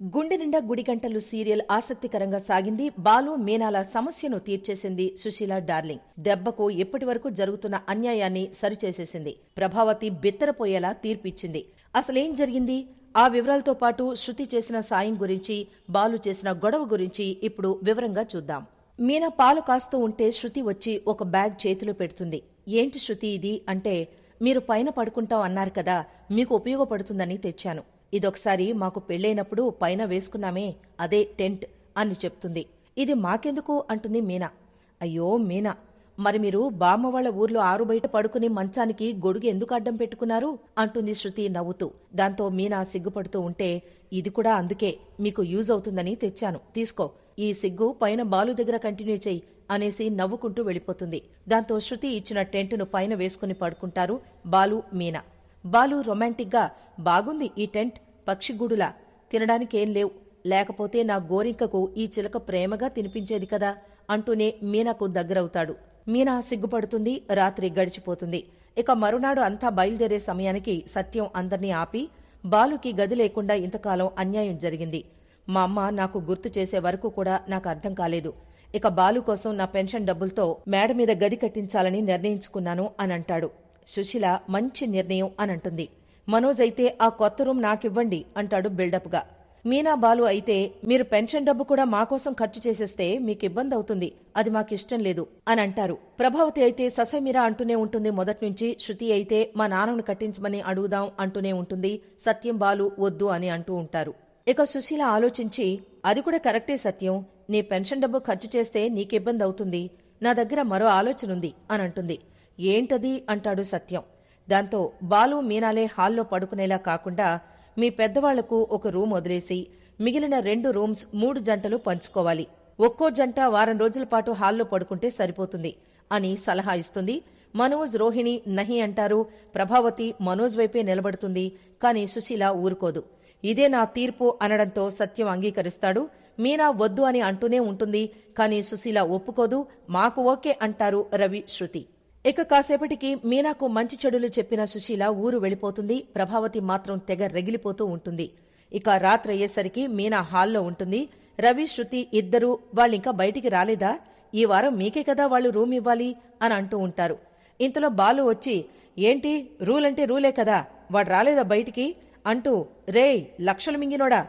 గుండె నిండా గుడిగంటలు సీరియల్ ఆసక్తికరంగా సాగింది. బాలు మీనాల సమస్యను తీర్చేసింది సుశీల డార్లింగ్. దెబ్బకు ఇప్పటి వరకు జరుగుతున్న అన్యాయాన్ని సరిచేసేసింది. ప్రభావతి బిత్తరపోయేలా తీర్పిచ్చింది. అసలేం జరిగింది? ఆ వివరాలతో పాటు శృతి చేసిన సాయం గురించి బాలు చేసిన గొడవ గురించి ఇప్పుడు వివరంగా చూద్దాం. మీనా పాలు కాస్తూ ఉంటే శృతి వచ్చి ఒక బ్యాగ్ చేతిలో పెడుతుంది. ఏంటి శృతి ఇది? అంటే మీరు పైన పడుకుంటాం అన్నారు కదా మీకు ఉపయోగపడుతుందని తెచ్చాను. ఇదొకసారి మాకు పెళ్ళైనప్పుడు పైన వేసుకున్నామే అదే టెంట్ అని చెప్తుంది. ఇది మాకెందుకు? అంటుంది మీనా. అయ్యో మీనా మరి మీరు బామ్మ వాళ్ళ ఊర్లో ఆరు బయట పడుకుని మంచానికి గొడుగు ఎందుకు అడ్డం పెట్టుకున్నారు? అంటుంది శృతి నవ్వుతూ. దాంతో మీనా సిగ్గుపడుతూ ఉంటే ఇది కూడా అందుకే మీకు యూజ్ అవుతుందని తెచ్చాను. తీసుకో. ఈ సిగ్గు పైన బాలు దగ్గర కంటిన్యూ చెయ్యి అనేసి నవ్వుకుంటూ వెళ్ళిపోతుంది. దాంతో శృతి ఇచ్చిన టెంటును పైన వేసుకుని పడుకుంటారు బాలు మీనా. బాలు రొమాంటిక్గా బాగుంది ఈ టెంట్ పక్షిగూడులా. తినడానికేం లేవు. లేకపోతే నా గోరింకకు ఈ చిలక ప్రేమగా తినిపించేది కదా అంటూనే మీనాకు దగ్గరవుతాడు. మీనా సిగ్గుపడుతుంది రాత్రి గడిచిపోతుంది. ఇక మరునాడు అంతా బయలుదేరే సమయానికి సత్యం అందర్నీ ఆపి బాలుకి గది లేకుండా ఇంతకాలం అన్యాయం జరిగింది. మా అమ్మ నాకు గుర్తు చేసే వరకు కూడా నాకు అర్థం కాలేదు. ఇక బాలు కోసం నా పెన్షన్ డబ్బులతో మేడ మీద గది కట్టించాలని నిర్ణయించుకున్నాను అని అంటాడు సుశీల మంచి నిర్ణయం అని అంటుంది మనోజ్ అయితే ఆ కొత్త రూమ్ నాకివ్వండి అంటాడు బిల్డప్గా. మీనా బాలు అయితే మీరు పెన్షన్ డబ్బు కూడా మా కోసం ఖర్చు చేసేస్తే మీకు ఇబ్బంది అవుతుంది అది మాకిష్టం లేదు అని అంటారు. ప్రభావతి అయితే ససమిరా అంటూనే ఉంటుంది మొదటి నుంచి శృతి అయితే మా నాన్నను కట్టించమని అడుగుదాం అంటూనే ఉంటుంది సత్యం బాలు వద్దు అని అంటూ ఉంటారు. ఇక సుశీల ఆలోచించి అది కూడా కరెక్టే సత్యం నీ పెన్షన్ డబ్బు ఖర్చు చేస్తే నీకిబ్బంది అవుతుంది నా దగ్గర మరో ఆలోచనుంది అని అంటుంది. ఏంటది? అంటాడు సత్యం. దాంతో బాలు మీనాలే హాల్లో పడుకునేలా కాకుండా మీ పెద్దవాళ్ళకు ఒక రూమ్ వదిలేసి మిగిలిన రెండు రూమ్స్ మూడు జంటలు పంచుకోవాలి. ఒక్కో జంట వారం రోజుల పాటు హాల్లో పడుకుంటే సరిపోతుంది అని సలహా ఇస్తుంది. మనోజ్ రోహిణి నహి అంటారు ప్రభావతి మనోజ్ వైపే నిలబడుతుంది కానీ సుశీల ఊరుకోదు. ఇదే నా తీర్పు అనడంతో సత్యం అంగీకరిస్తాడు. మీనా వద్దు అని అంటూనే ఉంటుంది కానీ సుశీల ఒప్పుకోదు మాకు ఓకే అంటారు రవి శృతి. ఇక కాసేపటికి మీనాకు మంచి చెడులు చెప్పిన సుశీల ఊరు వెళ్ళిపోతుంది. ప్రభావతి మాత్రం తెగ రగిలిపోతూ ఉంటుంది. ఇక రాత్రి అయ్యేసరికి మీనా హాల్లో ఉంటుంది. రవి శృతి ఇద్దరూ వాళ్ళింకా బయటికి రాలేదా? ఈ వారం మీకే కదా వాళ్ళు రూమ్ ఇవ్వాలి అని అంటూ ఉంటారు. ఇంతలో బాలు వచ్చి ఏంటి? రూల్ అంటే రూలే కదా. వాడు రాలేదా బయటికి? అంటూ రేయ్ లక్షలు మింగినోడా?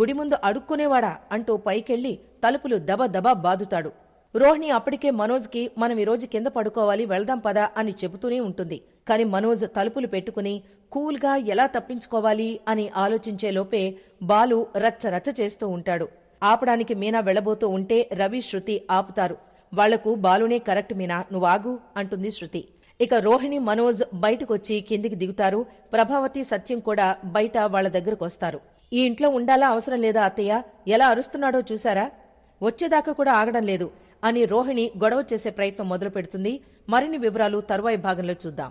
గుడి ముందు అడుక్కునేవాడా? అంటూ పైకెళ్ళి తలుపులు దబ దబా బాదుతాడు. రోహిణి అప్పటికే మనోజ్కి మనం ఈరోజు కింద పడుకోవాలి వెళ్దాం పదా అని చెబుతూనే ఉంటుంది. కాని మనోజ్ తలుపులు పెట్టుకుని కూల్గా ఎలా తప్పించుకోవాలి అని ఆలోచించే లోపే బాలు రచ్చ రచ్చ చేస్తూ ఉంటాడు. ఆపడానికి మీనా వెళ్ళబోతూ ఉంటే రవి శృతి ఆపుతారు. వాళ్ళకు బాలునే కరెక్ట్ మీనా నువ్వాగు అంటుంది శృతి. ఇక రోహిణి మనోజ్ బయటకొచ్చి కిందికి దిగుతారు. ప్రభావతి సత్యం కూడా బయట వాళ్ళ దగ్గరకొస్తారు ఈ ఇంట్లో ఉండాలా అవసరం లేదా అత్తయ్య? ఎలా అరుస్తున్నాడో చూశారా? వచ్చేదాకా కూడా ఆగడం లేదు. అని రోహిణి గొడవ చేసే ప్రయత్నం మొదలు పెడుతుంది మరిన్ని వివరాలు తరువాయి భాగంలో చూద్దాం.